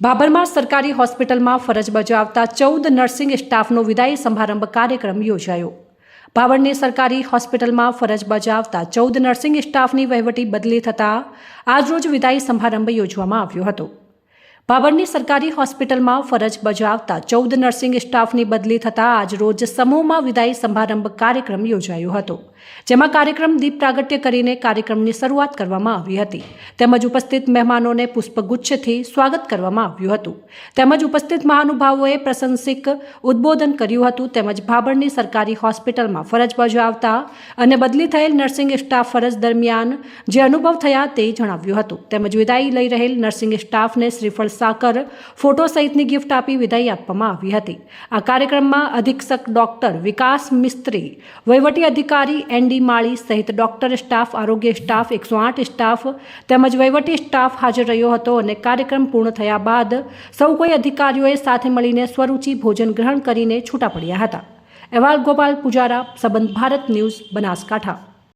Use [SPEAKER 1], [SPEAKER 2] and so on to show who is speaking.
[SPEAKER 1] બાબરમાં સરકારી હોસ્પિટલમાં ફરજ બજાવતા ચૌદ નર્સિંગ સ્ટાફનો વિદાય સમારંભ કાર્યક્રમ યોજાયો. બાબરની સરકારી હોસ્પિટલમાં ફરજ બજાવતા ચૌદ નર્સિંગ સ્ટાફની વહીવટી બદલી થતાં આજરોજ વિદાય સમારંભ યોજવામાં આવ્યો હતો. બાબરની સરકારી હોસ્પિટલમાં ફરજ બજાવતા ચૌદ નર્સિંગ સ્ટાફની બદલી થતાં આજરોજ સમૂહમાં વિદાય સમારંભ કાર્યક્રમ યોજાયો હતો, જેમાં કાર્યક્રમ દીપ પ્રાગટ્ય કરીને કાર્યક્રમની શરૂઆત કરવામાં આવી હતી. તેમજ ઉપસ્થિત મહેમાનોને પુષ્પગુચ્છથી સ્વાગત કરવામાં આવ્યું હતું. તેમજ ઉપસ્થિત મહાનુભાવોએ પ્રશંસિક ઉદ્બોધન કર્યું હતું. તેમજ ભાબરની સરકારી હોસ્પિટલમાં ફરજ બજાવતા અને બદલી થયેલ નર્સિંગ સ્ટાફ ફરજ દરમિયાન જે અનુભવ થયા તે જણાવ્યું હતું. તેમજ વિદાય લઈ રહેલ નર્સિંગ સ્ટાફને શ્રીફળ સાકર ફોટો સહિતની ગિફ્ટ આપી વિદાય આપવામાં આવી હતી. આ કાર્યક્રમમાં અધિક્ષક ડોક્ટર વિકાસ મિસ્ત્રી, વહીવટી અધિકારી એનડી માળી સહિત ડોક્ટર સ્ટાફ, આરોગ્ય સ્ટાફ, એકસો આઠ સ્ટાફ તેમજ વહીવટી સ્ટાફ હાજર રહ્યો હતો અને કાર્યક્રમ પૂર્ણ થયા બાદ સૌ કોઈ અધિકારીઓએ સાથે મળીને સ્વરૂચિ ભોજન ગ્રહણ કરીને છૂટા પડ્યા હતા. અહેવાલ ગોપાલ પુજારા, સંબંધ ભારત ન્યૂઝ, બનાસકાંઠા.